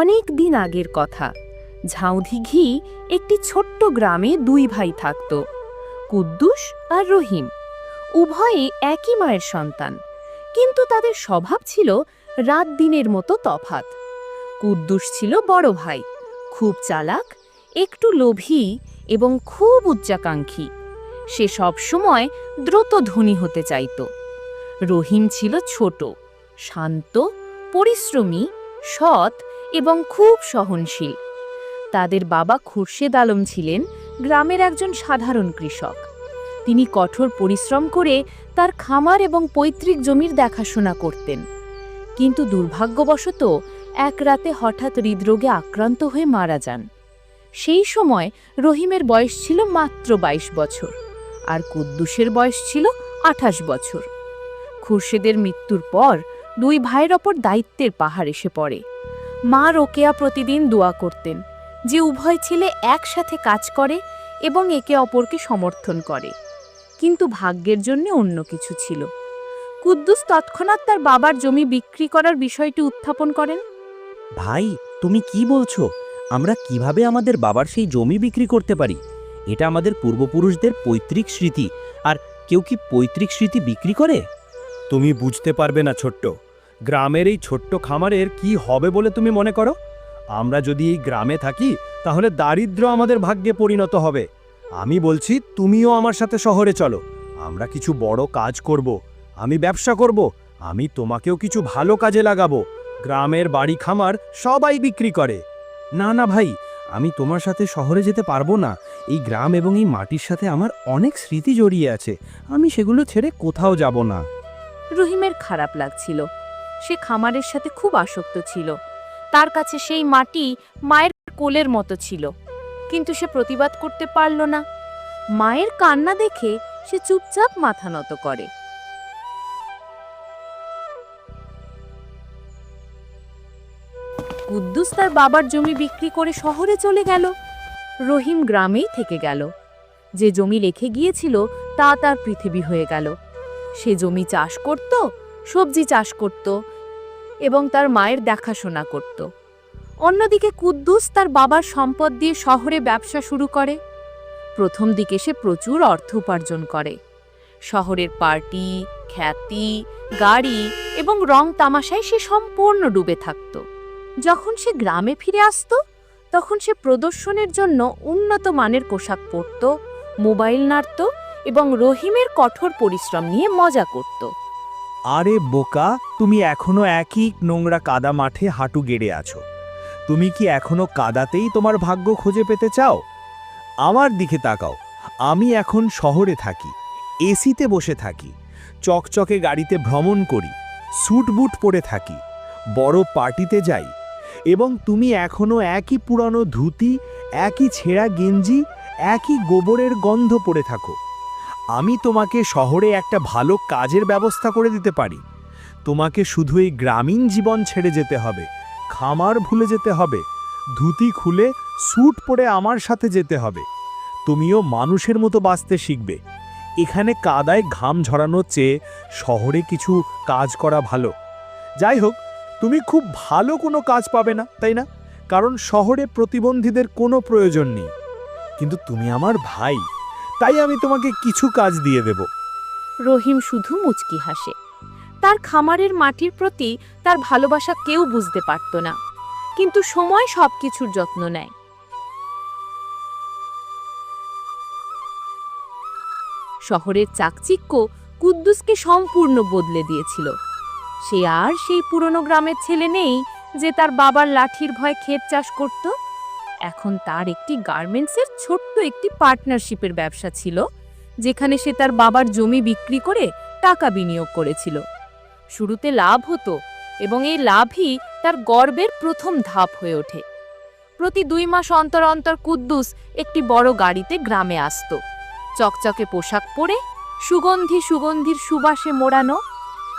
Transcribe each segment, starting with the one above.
অনেক দিন আগের কথা। ঝাউধি ঘি একটি ছোট্ট গ্রামে দুই ভাই থাকত, কুদ্দুস আর রহিম। উভয়ে একই মায়ের সন্তান, কিন্তু তাদের স্বভাব ছিল রাত দিনের মতো তফাত। কুদ্দুস ছিল বড় ভাই, খুব চালাক, একটু লোভী এবং খুব উচ্চাকাঙ্ক্ষী। সে সবসময় দ্রুত ধনী হতে চাইত। রহিম ছিল ছোট, শান্ত, পরিশ্রমী, সৎ এবং খুব সহনশীল। তাদের বাবা খুরশেদ আলম ছিলেন গ্রামের একজন সাধারণ কৃষক। তিনি কঠোর পরিশ্রম করে তার খামার এবং পৈতৃক জমির দেখাশোনা করতেন। কিন্তু দুর্ভাগ্যবশত এক রাতে হঠাৎ হৃদরোগে আক্রান্ত হয়ে মারা যান। সেই সময় রহিমের বয়স ছিল মাত্র ২২ বছর আর কুদ্দুসের বয়স ছিল আঠাশ বছর। খুরশেদের মৃত্যুর পর দুই ভাইয়ের ওপর দায়িত্বের পাহাড় এসে পড়ে। মা রোকেয়া প্রতিদিন দোয়া করতেন যে উভয় ছেলে একসাথে কাজ করে এবং একে অপরকে সমর্থন করে। কিন্তু ভাগ্যের জন্য অন্য কিছু ছিল। কুদ্দুস তৎক্ষণাৎ তার বাবার জমি বিক্রি করার বিষয়টি উত্থাপন করেন। ভাই তুমি কি বলছো? আমরা কীভাবে আমাদের বাবার সেই জমি বিক্রি করতে পারি? এটা আমাদের পূর্বপুরুষদের পৈতৃক স্মৃতি আর কেউ কি পৈতৃক স্মৃতি বিক্রি করে? তুমি বুঝতে পারবে না ছোট্ট। গ্রামের এই ছোট্ট খামারের কি হবে বলে তুমি মনে করো? আমরা যদি এই গ্রামে থাকি, তাহলে দারিদ্র্য আমাদের ভাগ্যে পরিণত হবে। আমি বলছি, তুমিও আমার সাথে শহরে চলো। আমরা কিছু বড় কাজ করব। আমি ব্যবসা করব। আমি তোমাকেও কিছু ভালো কাজে লাগাবো। গ্রামের বাড়ি খামার সবাই বিক্রি করে। না না ভাই, আমি তোমার সাথে শহরে যেতে পারব না। এই গ্রাম এবং এই মাটির সাথে আমার অনেক স্মৃতি জড়িয়ে আছে। আমি সেগুলো ছেড়ে কোথাও যাব না। রহিমের খারাপ লাগছিল। সে খামারের সাথে খুব আসক্ত ছিল। তার কাছে সেই মাটি মায়ের কোলের মতো ছিল। কিন্তু সে প্রতিবাদ করতে পারল না। মায়ের কান্না দেখে সে চুপচাপ মাথা নত করে। কুদ্দুস তার বাবার জমি বিক্রি করে শহরে চলে গেল। রহিম গ্রামেই থেকে গেল। যে জমি রেখে গিয়েছিল তা তার পৃথিবী হয়ে গেল। সে জমি চাষ করত সবজি চাষ করত এবং তার মায়ের দেখাশোনা করত। অন্যদিকে কুদ্দুস তার বাবার সম্পদ দিয়ে শহরে ব্যবসা শুরু করে। প্রথম দিকে সে প্রচুর অর্থ উপার্জন করে। শহরের পার্টি, খ্যাতি, গাড়ি এবং রং তামাশায় সে সম্পূর্ণ ডুবে থাকত। যখন সে গ্রামে ফিরে আসতো, তখন সে প্রদর্শনের জন্য উন্নত মানের পোশাক পরত, মোবাইল নাড়ত এবং রহিমের কঠোর পরিশ্রম নিয়ে মজা করত। আরে বোকা, তুমি এখনও একই নোংরা কাদা মাঠে হাঁটু গেড়ে আছো। তুমি কি এখনও কাদাতেই তোমার ভাগ্য খুঁজে পেতে চাও? আমার দিকে তাকাও, আমি এখন শহরে থাকি, এসিতে বসে থাকি, চকচকে গাড়িতে ভ্রমণ করি, স্যুট বুট পরে থাকি, বড় পার্টিতে যাই, এবং তুমি এখনও একই পুরানো ধুতি, একই ছেঁড়া গেঞ্জি, একই গোবরের গন্ধ পড়ে থাকো। আমি তোমাকে শহরে একটা ভালো কাজের ব্যবস্থা করে দিতে পারি। তোমাকে শুধু এই গ্রামীণ জীবন ছেড়ে যেতে হবে, খামার ভুলে যেতে হবে, ধুতি খুলে স্যুট পরে আমার সাথে যেতে হবে। তুমিও মানুষের মতো বাঁচতে শিখবে। এখানে কাদায় ঘাম ঝরানোর চেয়ে শহরে কিছু কাজ করা ভালো। যাই হোক, তুমি খুব ভালো কোনো কাজ পাবে না, তাই না? কারণ শহরে প্রতিবন্ধীদের কোনো প্রয়োজন নেই। কিন্তু তুমি আমার ভাই। তাই আমি তোমাকে কিছু কাজ দিয়ে দেব। রহিম শুধু মুচকি হাসে। তার খামারের মাটির প্রতি তার ভালোবাসা কেউ বুঝতে পারত না, কিন্তু সময় সবকিছুর যত্ন নেয়। শহরের চাকচিক্য কুদ্দুসকে সম্পূর্ণ বদলে দিয়েছিল। সে আর সেই পুরনো গ্রামের ছেলে নেই যে তার বাবার লাঠির ভয় ক্ষেত চাষ করত। এখন তার একটি গার্মেন্টসের ছোট্ট একটি পার্টনারশিপের ব্যবসা ছিল, যেখানে সে তার বাবার জমি বিক্রি করে টাকা বিনিয়োগ করেছিল। শুরুতে লাভ হতো এবং এই লাভই তার গর্বের প্রথম ধাপ হয়ে ওঠে। প্রতি দুই মাস অন্তর অন্তর কুদ্দুস একটি বড় গাড়িতে গ্রামে আসতো। চকচকে পোশাক পরে সুগন্ধি সুগন্ধির সুবাসে মোড়ানো,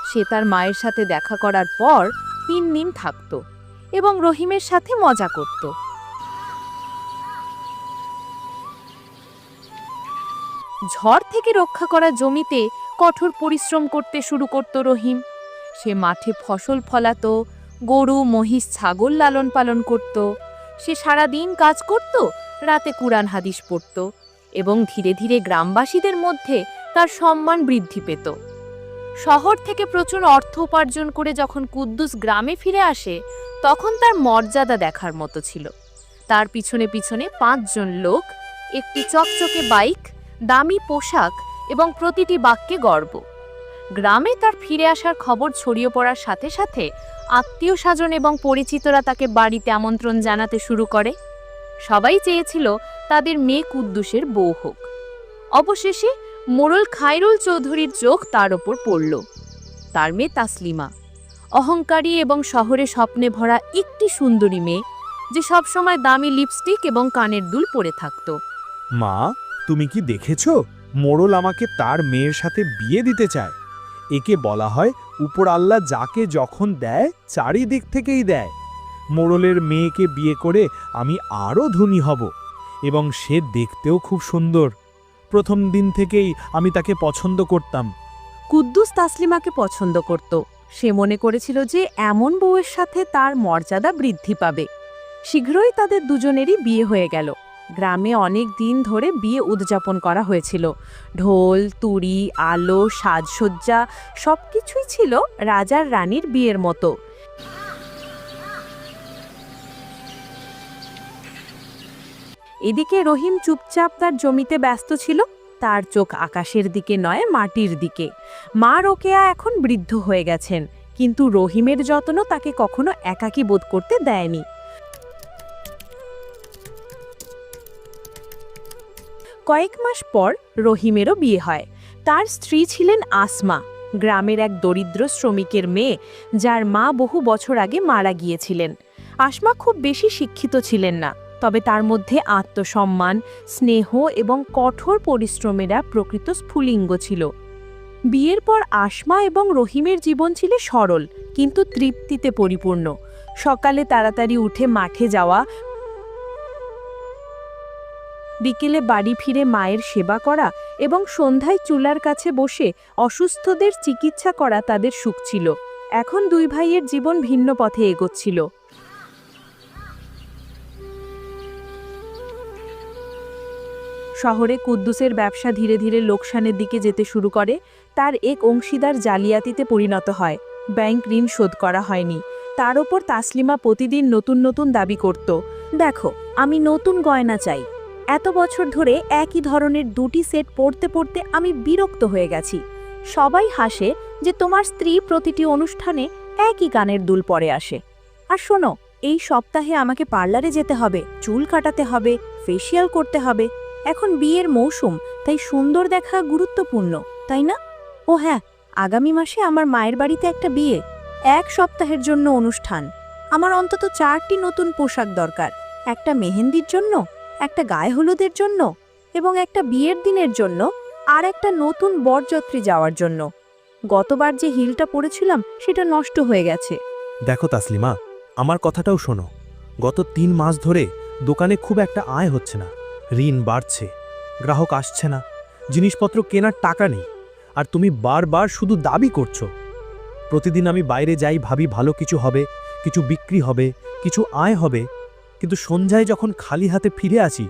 সে তার মায়ের সাথে দেখা করার পর তিন দিন থাকতো এবং রহিমের সাথে মজা করত। ঝড় থেকে রক্ষা করা জমিতে কঠোর পরিশ্রম করতে শুরু করত রহিম। সে মাঠে ফসল ফলাতো, গরু, মহিষ, ছাগল লালন পালন করত। সে সারা দিন কাজ করত, রাতে কুরআন, হাদিস পড়ত এবং ধীরে ধীরে গ্রামবাসীদের মধ্যে তার সম্মান বৃদ্ধি পেত। শহর থেকে প্রচুর অর্থ উপার্জন করে যখন কুদ্দুস গ্রামে ফিরে আসে, তখন তার মর্যাদা দেখার মতো ছিল। তার পিছনে পিছনে পাঁচজন লোক, একটি চকচকে বাইক দামি পোশাক এবং প্রতিটি বাক্যে গর্ব। গ্রামে তার ফিরে আসার খবর ছড়িয়ে পড়ার সাথে সাথে আত্মীয় স্বজন এবং পরিচিতরা তাকে বাড়িতে আমন্ত্রণ জানাতে শুরু করে। সবাই চেয়েছিল তাদের মেয়ে কুদ্দুসের বউ হোক। অবশেষে মোড়ল খায়রুল চৌধুরীর চোখ তার ওপর পড়ল। তার মেয়ে তাসলিমা। অহংকারী এবং শহরে স্বপ্নে ভরা একটি সুন্দরী মেয়ে, যে সবসময় দামি লিপস্টিক এবং কানের দুল পরে থাকতো। মা তুমি কি দেখেছ? মোড়ল আমাকে তার মেয়ের সাথে বিয়ে দিতে চায়। একে বলা হয় উপর আল্লাহ যাকে যখন দেয়, চারিদিক থেকেই দেয়। মোড়লের মেয়েকে বিয়ে করে আমি আরও ধনী হব এবং সে দেখতেও খুব সুন্দর। প্রথম দিন থেকেই আমি তাকে পছন্দ করতাম। কুদ্দুস তাসলিমাকে পছন্দ করত। সে মনে করেছিল যে এমন বউয়ের সাথে তার মর্যাদা বৃদ্ধি পাবে। শীঘ্রই তাদের দুজনেরই বিয়ে হয়ে গেল। গ্রামে অনেক দিন ধরে বিয়ে উদযাপন করা হয়েছিল। ঢোল, তুড়ি, আলো, সাজসজ্জা সব কিছুই ছিল রাজার রানীর বিয়ের মতো। এদিকে রহিম চুপচাপ তার জমিতে ব্যস্ত ছিল, তার চোখ আকাশের দিকে নয়, মাটির দিকে। মা রোকেয়া এখন বৃদ্ধ হয়ে গেছেন, কিন্তু রহিমের যত্ন তাকে কখনো একাকী বোধ করতে দেয়নি। কয়েক মাস পর রহিমেরও বিয়ে হয়। তার স্ত্রী ছিলেন আসমা, গ্রামের এক দরিদ্র শ্রমিকের মেয়ে, যার মা বহু বছর আগে মারা গিয়েছিলেন। আসমা খুব বেশি শিক্ষিত ছিলেন না, তবে তার মধ্যে আত্মসম্মান, স্নেহ এবং কঠোর পরিশ্রমেরা প্রকৃত স্ফুলিঙ্গ ছিল। বিয়ের পর আসমা এবং রহিমের জীবন ছিল সরল, কিন্তু তৃপ্তিতে পরিপূর্ণ। সকালে তাড়াতাড়ি উঠে মাঠে যাওয়া বিকেলে বাড়ি ফিরে মায়ের সেবা করা এবং সন্ধ্যায় চুলার কাছে বসে অসুস্থদের চিকিৎসা করা তাদের সুখ ছিল। এখন দুই ভাইয়ের জীবন ভিন্ন পথে এগোচ্ছিল। শহরে কুদ্দুসের ব্যবসা ধীরে ধীরে লোকসানের দিকে যেতে শুরু করে, তার এক অংশীদার জালিয়াতিতে পরিণত হয়। ব্যাংক ঋণ শোধ করা হয়নি। তার ওপর তাসলিমা প্রতিদিন নতুন নতুন দাবি করত। দেখো, আমি নতুন গয়না চাই। এত বছর ধরে একই ধরনের দুটি সেট পড়তে পড়তে আমি বিরক্ত হয়ে গেছি। সবাই হাসে যে তোমার স্ত্রী প্রতিটি অনুষ্ঠানে একই গানের দুল পরে আসে। আর শোনো, এই সপ্তাহে আমাকে পার্লারে যেতে হবে, চুল কাটাতে হবে ফেসিয়াল করতে হবে। এখন বিয়ের মৌসুম, তাই সুন্দর দেখা গুরুত্বপূর্ণ, তাই না? ও হ্যাঁ আগামী মাসে আমার মায়ের বাড়িতে একটা বিয়ে, এক সপ্তাহের জন্য অনুষ্ঠান। আমার অন্তত চারটি নতুন পোশাক দরকার, একটা মেহেন্দির জন্য একটা গায়ে হলুদের জন্য এবং একটা বিয়ের দিনের জন্য আর একটা নতুন বরযাত্রী যাওয়ার জন্য। গতবার যে হিলটা পরেছিলাম সেটা নষ্ট হয়ে গেছে। দেখো তাসলিমা, আমার কথাটাও শোনো। গত তিন মাস ধরে দোকানে খুব একটা আয় হচ্ছে না। ঋণ বাড়ছে, গ্রাহক আসছে না, জিনিসপত্র কেনার টাকা নেই, আর তুমি বারবার শুধু দাবি করছ। প্রতিদিন আমি বাইরে যাই, ভাবি ভালো কিছু হবে, কিছু বিক্রি হবে, কিছু আয় হবে কিন্তু সন্ধ্যায় যখন খালি হাতে ফিরে আসি,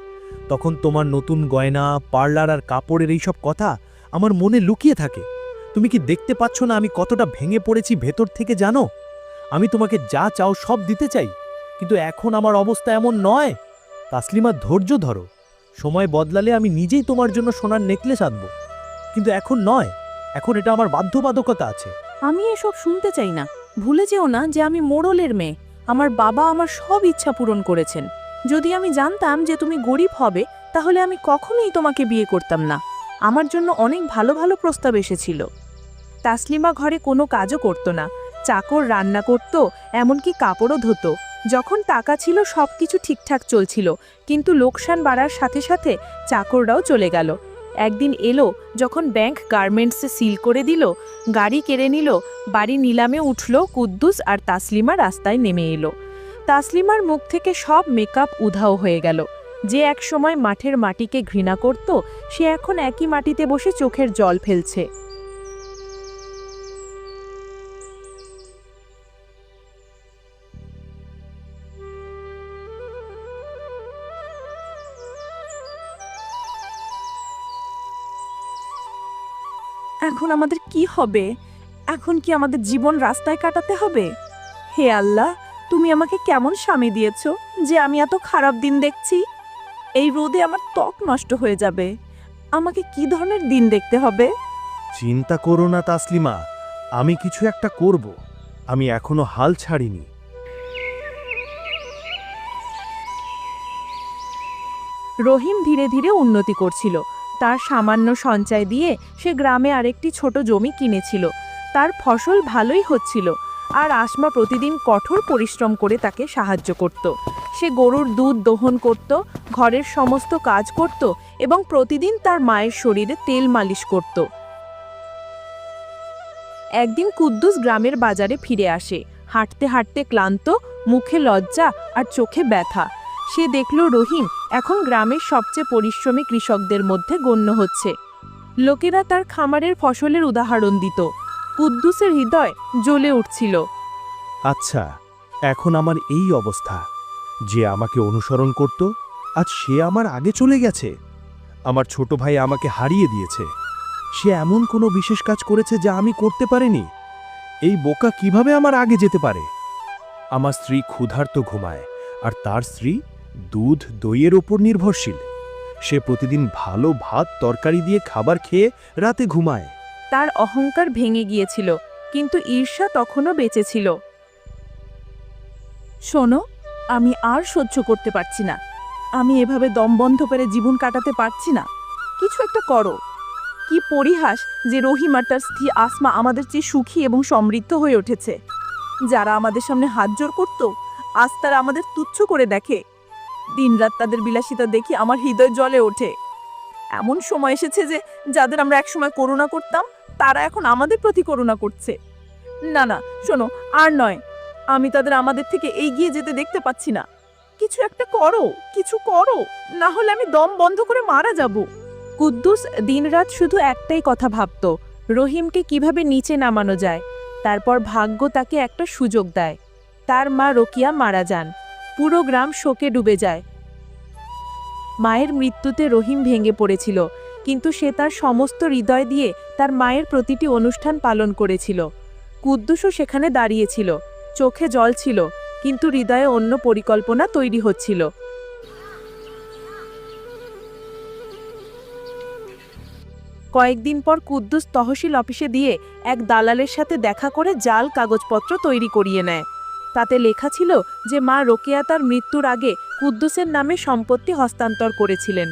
তখন তোমার নতুন গয়না, পার্লার আর কাপড়ের এইসব কথা আমার মনে লুকিয়ে থাকে। তুমি কি দেখতে পাচ্ছ না আমি কতটা ভেঙে পড়েছি ভেতর থেকে জানো? আমি তোমাকে যা চাও সব দিতে চাই, কিন্তু এখন আমার অবস্থা এমন নয়। তাসলিমা, ধৈর্য ধরো। সময় বদলালে আমি নিজেই তোমার জন্য সোনার নেকলেস আনব। কিন্তু এখন নয়। এখন এটা আমার বাধ্যবাধকতা আছে। আমি এসব শুনতে চাই না। ভুলে যেও না যে আমি মোড়লের মেয়ে। আমার বাবা আমার সব ইচ্ছা পূরণ করেছেন। যদি আমি জানতাম যে তুমি গরিব হবে, তাহলে আমি কখনোই তোমাকে বিয়ে করতাম না। আমার জন্য অনেক ভালো ভালো প্রস্তাব এসেছিল। তাসলিমা ঘরে কোনো কাজও করত না। চাকর রান্না করত, এমনকি কাপড়ও ধুতো। যখন টাকা ছিল সব কিছু ঠিকঠাক চলছিল, কিন্তু লোকসান বাড়ার সাথে সাথে চাকররাও চলে গেল। একদিন এলো, যখন ব্যাংক গার্মেন্টসে সিল করে দিল, গাড়ি কেড়ে নিল, বাড়ি নিলামে উঠল, কুদ্দুস আর তাসলিমা রাস্তায় নেমে এলো। তাসলিমার মুখ থেকে সব মেকআপ উধাও হয়ে গেল। যে এক সময় মাঠের মাটিকে ঘৃণা করত, সে এখন একই মাটিতে বসে চোখের জল ফেলছে। এখন আমাদের কি হবে? এখন কি আমাদের জীবন রাস্তায় কাটাতে হবে? হে আল্লাহ তুমি আমাকে কেমন স্বামী দিয়েছ যে আমি এত খারাপ দিন দেখছি? এই রোদে আমার ত্বক নষ্ট হয়ে যাবে। আমাকে কি ধরনের দিন দেখতে হবে? চিন্তা করো না তাসলিমা। আমি কিছু একটা করব। আমি এখনও হাল ছাড়িনি। রহিম ধীরে ধীরে উন্নতি করছিল। তার সামান্য সঞ্চয় দিয়ে সে গ্রামে আরেকটি ছোট জমি কিনেছিল। তার ফসল ভালোই হচ্ছিল আর আসমা প্রতিদিন কঠোর পরিশ্রম করে তাকে সাহায্য করত। সে গরুর দুধ দহন করত, ঘরের সমস্ত কাজ করত এবং প্রতিদিন তার মায়ের শরীরে তেল মালিশ করত। একদিন কুদ্দুস গ্রামের বাজারে ফিরে আসে। হাঁটতে হাঁটতে ক্লান্ত, মুখে লজ্জা আর চোখে ব্যথা। সে দেখল রহিম এখন গ্রামের সবচেয়ে পরিশ্রমী কৃষকদের মধ্যে গণ্য হচ্ছে। লোকেরা তার খামারের ফসলের উদাহরণ দিত। কুদ্দুসের হৃদয় জ্বলে উঠছিল। আচ্ছা এখন আমার এই অবস্থা। যে আমাকে অনুসরণ করত, আজ সে আমার আগে চলে গেছে। আমার ছোট ভাই আমাকে হারিয়ে দিয়েছে। সে এমন কোনো বিশেষ কাজ করেছে যা আমি করতে পারিনি। এই বোকা কীভাবে আমার আগে যেতে পারে? আমার স্ত্রী ক্ষুধার্ত ঘুমায়, আর তার স্ত্রী দুধ দইয়ের ওপর নির্ভরশীল। সে প্রতিদিন ভালো ভাত, তরকারি দিয়ে খাবার খেয়ে রাতে ঘুমায়। তার অহংকার ভেঙে গিয়েছিল, কিন্তু ঈর্ষা তখনও বেঁচে ছিল। শোনো, আমি আর সহ্য করতে পারছি না। আমি এভাবে দম বন্ধ করে জীবন কাটাতে পারছি না। কিছু একটা করো। কি পরিহাস যে রহিম আর তার স্ত্রী আসমা আমাদের চেয়ে সুখী এবং সমৃদ্ধ হয়ে উঠেছে। যারা আমাদের সামনে হাত জোর করত, আজ তারা আমাদের তুচ্ছ করে দেখে। দিনরাত তাদের বিলাসিতা দেখি আমার হৃদয় জলে ওঠে। এমন সময় এসেছে যে, যাদের আমরা একসময় করুণা করতাম, তারা এখন আমাদের প্রতি করুণা করছে। না না, শোনো, আর নয়, আমি তাদের আমাদের থেকে এগিয়ে যেতে দেখতে পাচ্ছি না। কিছু একটা করো, কিছু করো, না হলে আমি দম বন্ধ করে মারা যাব। কুদ্দুস দিনরাত শুধু একটাই কথা ভাবত, রহিমকে কীভাবে নিচে নামানো যায়, তারপর ভাগ্য তাকে একটা সুযোগ দেয়। তার মা রোকিয়া মারা যান। পুরো গ্রাম শোকে ডুবে যায়। মায়ের মৃত্যুতে রহিম ভেঙে পড়েছিল, কিন্তু সে তার সমস্ত হৃদয় দিয়ে তার মায়ের প্রতিটি অনুষ্ঠান পালন করেছিল। কুদ্দুসও সেখানে দাঁড়িয়েছিল, চোখে জল ছিল, কিন্তু হৃদয়ে অন্য পরিকল্পনা তৈরি হচ্ছিল। কয়েকদিন পর কুদ্দুস তহসিল অফিসে দিয়ে এক দালালের সাথে দেখা করে জাল কাগজপত্র তৈরি করিয়ে নেয়। তাতে লেখা ছিল যে মা রোকেয়া তার মৃত্যুর আগে কুদ্দুসের নামে সম্পত্তি হস্তান্তর করেছিলেন।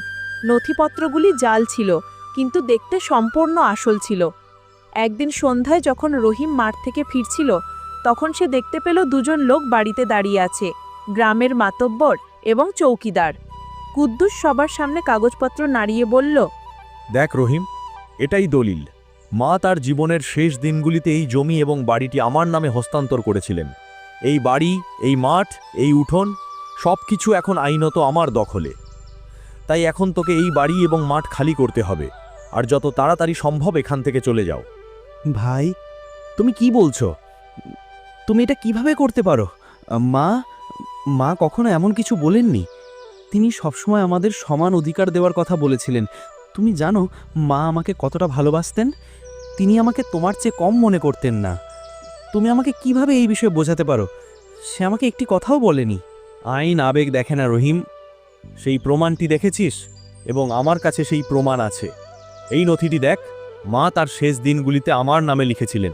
নথিপত্রগুলি জাল ছিল, কিন্তু দেখতে সম্পূর্ণ আসল ছিল। একদিন সন্ধ্যায় যখন রহিম মাঠ থেকে ফিরছিল, তখন সে দেখতে পেল দুজন লোক বাড়িতে দাঁড়িয়ে আছে, গ্রামের মাতব্বর এবং চৌকিদার। কুদ্দুস সবার সামনে কাগজপত্র নাড়িয়ে বলল, দেখ রহিম, এটাই দলিল। মা তার জীবনের শেষ দিনগুলিতে এই জমি এবং বাড়িটি আমার নামে হস্তান্তর করেছিলেন। এই বাড়ি, এই মাঠ, এই উঠোন সব কিছু এখন আইনত আমার দখলে। তাই এখন তোকে এই বাড়ি এবং মাঠ খালি করতে হবে, আর যত তাড়াতাড়ি সম্ভব এখান থেকে চলে যাও। ভাই, তুমি কি বলছো? তুমি এটা কীভাবে করতে পারো? মা মা কখনো এমন কিছু বলেননি? তিনি সবসময় আমাদের সমান অধিকার দেওয়ার কথা বলেছিলেন। তুমি জানো, মা আমাকে কতটা ভালোবাসতেন? তিনি আমাকে তোমার চেয়ে কম মনে করতেন না। তুমি আমাকে কীভাবে এই বিষয়ে বোঝাতে পারো? সে আমাকে একটি কথাও বলেনি। আইন, আবেগ দেখে না রহিম। সেই প্রমাণটি দেখেছিস? এবং আমার কাছে সেই প্রমাণ আছে। এই নথিটি দেখ, মা তার শেষ দিনগুলিতে আমার নামে লিখেছিলেন।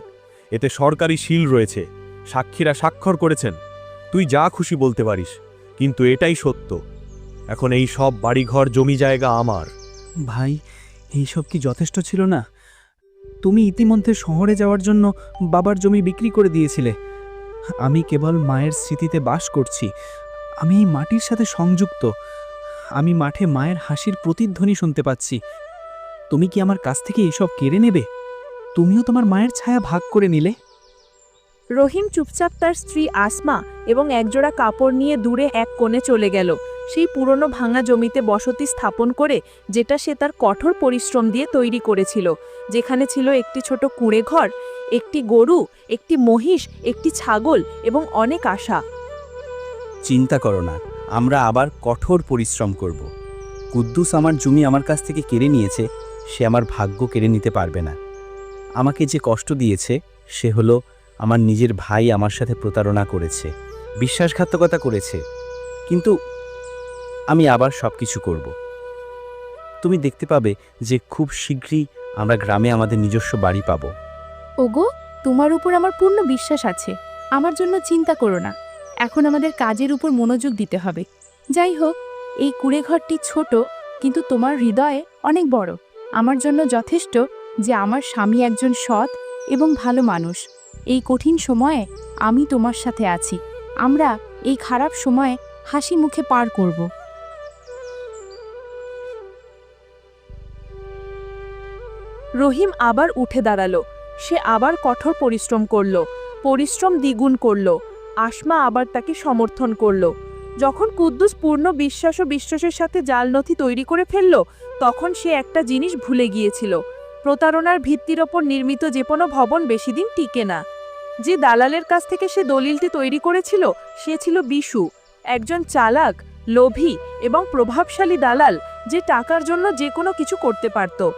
এতে সরকারি শিল রয়েছে। সাক্ষীরা স্বাক্ষর করেছেন। তুই যা খুশি বলতে পারিস, কিন্তু এটাই সত্য। এখন এই সব বাড়িঘর, জমি জায়গা আমার। ভাই, এইসব কি যথেষ্ট ছিল না? তুমি ইতিমধ্যে শহরে যাওয়ার জন্য বাবার জমি বিক্রি করে দিয়েছিলে। আমি কেবল মায়ের স্মৃতিতে বাস করছি। আমি মাটির সাথে সংযুক্ত। আমি মাঠে মায়ের হাসির প্রতিধ্বনি শুনতে পাচ্ছি। তুমি কি আমার কাছ থেকে এসব কেড়ে নেবে? তুমিও তোমার মায়ের ছায়া ভাগ করে নিলে? রহিম চুপচাপ তার স্ত্রী আসমা এবং একজোড়া কাপড় নিয়ে দূরে এক কোণে চলে গেল। সেই পুরনো ভাঙা জমিতে বসতি স্থাপন করে যেটা সে তার কঠোর পরিশ্রম দিয়ে তৈরি করেছিল। যেখানে ছিল একটি ছোট কুঁড়ে ঘর, একটি গরু, একটি মহিষ, একটি ছাগল এবং অনেক আশা। চিন্তা করো না, আমরা আবার কঠোর পরিশ্রম করব। কুদ্দুস আমার জমি আমার কাছ থেকে কেড়ে নিয়েছে, সে আমার ভাগ্য কেড়ে নিতে পারবে না। আমাকে যে কষ্ট দিয়েছে, সে হলো আমার নিজের ভাই আমার সাথে প্রতারণা করেছে, বিশ্বাসঘাতকতা করেছে, কিন্তু আমি আবার সব কিছু করব। তুমি দেখতে পাবে যে খুব শীঘ্রই আমরা গ্রামে আমাদের নিজস্ব বাড়ি পাবো। ওগো, তোমার উপর আমার পূর্ণ বিশ্বাস আছে। আমার জন্য চিন্তা করো না। এখন আমাদের কাজের উপর মনোযোগ দিতে হবে। যাই হোক, এই কুড়েঘরটি ছোট, কিন্তু তোমার হৃদয়ে অনেক বড়। আমার জন্য যথেষ্ট যে আমার স্বামী একজন সৎ এবং ভালো মানুষ। এই কঠিন সময়ে আমি তোমার সাথে আছি। আমরা এই খারাপ সময়ে হাসি মুখে পার করব। রহিম আবার উঠে দাঁড়াল। সে আবার কঠোর পরিশ্রম করল, পরিশ্রম দ্বিগুণ করল। আসমা আবার তাকে সমর্থন করল। যখন কুদ্দুস পূর্ণ বিশ্বাস ও বিশ্বাসের সাথে জাল নথি তৈরি করে ফেলল, তখন সে একটা জিনিস ভুলে গিয়েছিল। প্রতারণার ভিত্তির ওপর নির্মিত যে কোনো ভবন বেশি দিন টিকে না। যে দালালের কাছ থেকে সে দলিলটি তৈরি করেছিল, সে ছিল বিশু, একজন চালাক, লোভী এবং প্রভাবশালী দালাল যে টাকার জন্য যে কোনো কিছু করতে পারত।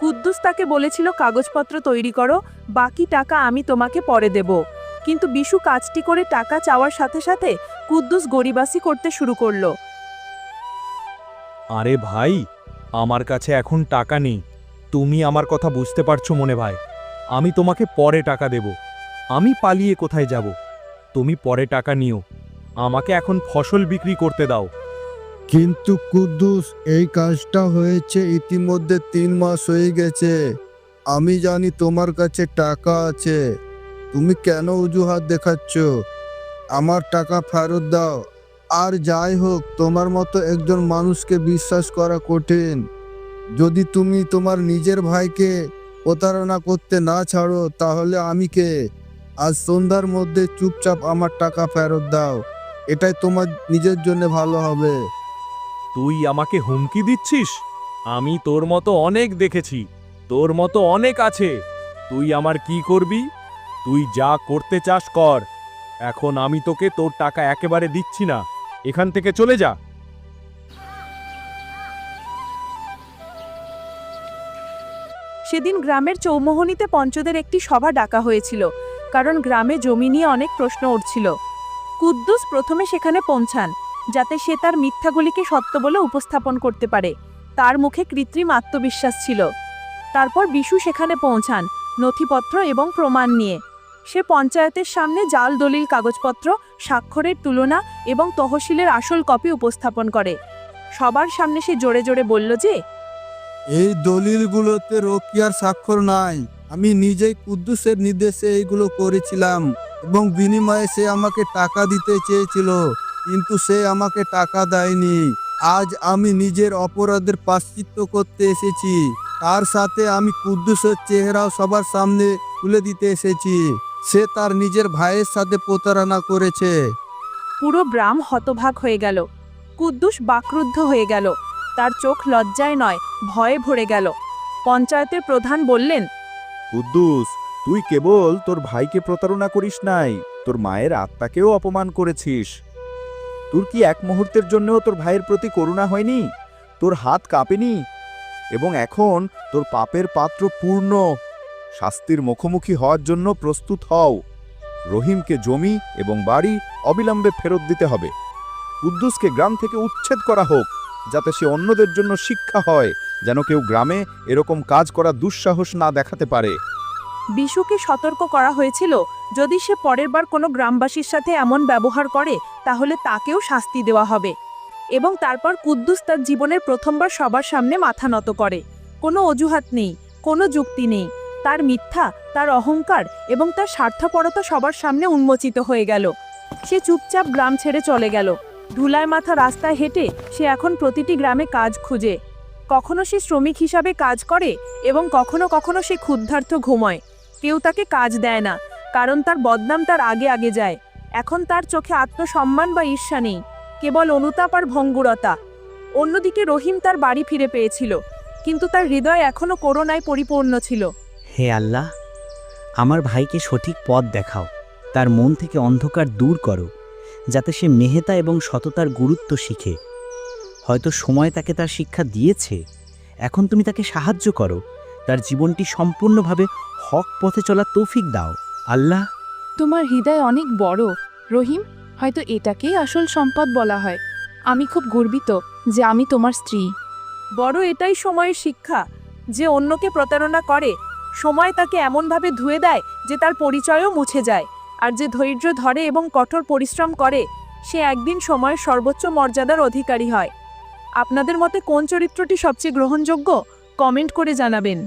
কুদ্দুস তাকে বলেছিল, কাগজপত্র তৈরি করো, বাকি টাকা আমি তোমাকে পরে দেব। কিন্তু বিশু কাজটি করে টাকা চাওয়ার সাথে সাথে কুদ্দুস গরিবাসি করতে শুরু করল। আরে ভাই, আমার কাছে এখন টাকা নেই। তুমি আমার কথা বুঝতে পারছ মনে ভাই। আমি তোমাকে পরে টাকা দেব। আমি পালিয়ে কোথায় যাব? তুমি পরে টাকা নিও। আমাকে এখন ফসল বিক্রি করতে দাও। কিন্তু কুদ্দুস, এই কাজটা হয়েছে ইতিমধ্যে তিন মাস হয়ে গেছে। আমি জানি তোমার কাছে টাকা আছে। তুমি কেন অজুহাত দেখাচ্ছ? আমার টাকা ফেরত দাও। আর যাই হোক, তোমার মতো একজন মানুষকে বিশ্বাস করা কঠিন। যদি তুমি তোমার নিজের ভাইকে প্রতারণা করতে না ছাড়ো, তাহলে আমি কে? আজ সন্ধ্যার মধ্যে চুপচাপ আমার টাকা ফেরত দাও। এটাই তোমার নিজের জন্য ভালো হবে। তুই আমাকে হুমকি দিচ্ছিস? আমি তোর মতো অনেক দেখেছি। তোর মতো অনেক আছে। তুই আমার কি করবি? তুই যা করতে চাস কর। এখন আমি তোকে তোর টাকা একেবারে দিচ্ছি না। এখান থেকে চলে যা। সেদিন গ্রামের চৌমোহনীতে পঞ্চদের একটি সভা ডাকা হয়েছিল। কারণ গ্রামে জমি নিয়ে অনেক প্রশ্ন উঠছিল। কুদ্দুস প্রথমে সেখানে পৌঁছান, যাতে সে তার মিথ্যাগুলিকে সত্য বলে উপস্থাপন করতে পারে। তার মুখে কৃত্রিম আত্মবিশ্বাস ছিল। তারপর বিশু সেখানে পৌঁছান, নথিপত্র এবং প্রমাণ নিয়ে। সে পঞ্চায়েতের সামনে জাল দলিল কাগজপত্র, স্বাক্ষরের তুলনা এবং তহসিলের আসল কপি উপস্থাপন করে। সবার সামনে সে জোরে জোরে বলল যে, এই দলিলগুলোতে রোকিয়ার স্বাক্ষর নাই। আমি নিজেই কুদ্দুসের নির্দেশে এইগুলো করেছিলাম এবং বিনিময়ে সে আমাকে টাকা দিতে চেয়েছিল, কিন্তু সে আমাকে টাকা দেয়নি। আজ আমি নিজের অপরাধের পাশ্চিত্য করতে এসেছি। তার সাথে আমি কুদ্দুসের চেহারাও সবার সামনে তুলে দিতে এসেছি। সে তার নিজের ভাইয়ের সাথে প্রতারণা করেছে। পুরো গ্রাম হতভাগ হয়ে গেল। কুদ্দুস বাকরুদ্ধ হয়ে গেল। তার চোখ লজ্জায় নয়, ভয়ে ভরে গেল। পঞ্চায়েতের প্রধান বললেন কুদ্দুস, তুই কেবল তোর ভাইকে প্রতারণা করিস নাই, তোর মায়ের আত্মাকেও অপমান করেছিস। তোর কি এক মুহূর্তের জন্যও তোর ভাইয়ের প্রতি করুণা হয়নি? তোর হাত কাঁপেনি? এবং এখন তোর পাপের পাত্র পূর্ণ। শাস্তির মুখোমুখি হওয়ার জন্য প্রস্তুত হও। রহিমকে জমি এবং বাড়ি অবিলম্বে ফেরত দিতে হবে। কুদ্দুসকে গ্রাম থেকে উচ্ছেদ করা হোক, যাতে সে অন্যদের জন্য শিক্ষা হয়। যেন কেউ গ্রামে এরকম কাজ করা দুঃসাহস না দেখাতে পারে। বিশুকে সতর্ক করা হয়েছিল, যদি সে পরের বার কোনো গ্রামবাসীর সাথে এমন ব্যবহার করে, তাহলে তাকেও শাস্তি দেওয়া হবে। এবং তারপর কুদ্দুস তার জীবনের প্রথমবার সবার সামনে মাথা নত করে। কোনো অজুহাত নেই, কোনো যুক্তি নেই। তার মিথ্যা, তার অহংকার এবং তার স্বার্থপরতা সবার সামনে উন্মোচিত হয়ে গেল। সে চুপচাপ গ্রাম ছেড়ে চলে গেল। ধুলায় মাথা রাস্তায় হেঁটে সে এখন প্রতিটি গ্রামে কাজ খুঁজে। কখনো সে শ্রমিক হিসাবে কাজ করে এবং কখনো কখনো সে ক্ষুদ্ধার্থ ঘুমোয়। কেউ তাকে কাজ দেয় না, কারণ তার বদনাম তার আগে আগে যায়। এখন তার চোখে আত্মসম্মান বা ঈর্ষা নেই, কেবল অনুতাপ আর ভঙ্গুরতা। অন্যদিকে রহিম তার বাড়ি ফিরে পেয়েছিল, কিন্তু তার হৃদয় এখনও করোনায় পরিপূর্ণ ছিল। হে আল্লাহ, আমার ভাইকে সঠিক পথ দেখাও, তার মন থেকে অন্ধকার দূর করো, যাতে সে মেহেতা এবং সততার গুরুত্ব শিখে। হয়তো সময় তাকে তার শিক্ষা দিয়েছে। এখন তুমি তাকে সাহায্য করো। তার জীবনটি সম্পূর্ণভাবে হক পথে চলা তৌফিক দাও। আল্লাহ। তোমার হৃদয় অনেক বড়। রহিম, হয়তো এটাকেই আসল সম্পদ বলা হয়। আমি খুব গর্বিত যে আমি তোমার স্ত্রী। বড় এটাই সময়ের শিক্ষা। যে অন্যকে প্রতারণা করে, সময় তাকে এমনভাবে ধুয়ে দেয় যে তার পরিচয়ও মুছে যায়। আর যে ধৈর্য ধরে এবং কঠোর পরিশ্রম করে, সে একদিন সময়ের সর্বোচ্চ মর্যাদার অধিকারী হয়। আপনাদের মতে কোন চরিত্রটি সবচেয়ে গ্রহণযোগ্য? কমেন্ট করে জানাবেন।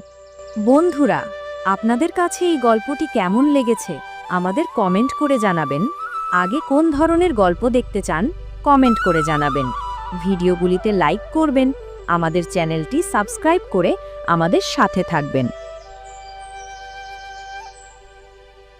বন্ধুরা, আপনাদের কাছে এই গল্পটি কেমন লেগেছে, আমাদের কমেন্ট করে জানাবেন। আগে কোন ধরনের গল্প দেখতে চান, কমেন্ট করে জানাবেন। ভিডিওগুলিতে লাইক করবেন, আমাদের চ্যানেলটি সাবস্ক্রাইব করে আমাদের সাথে থাকবেন।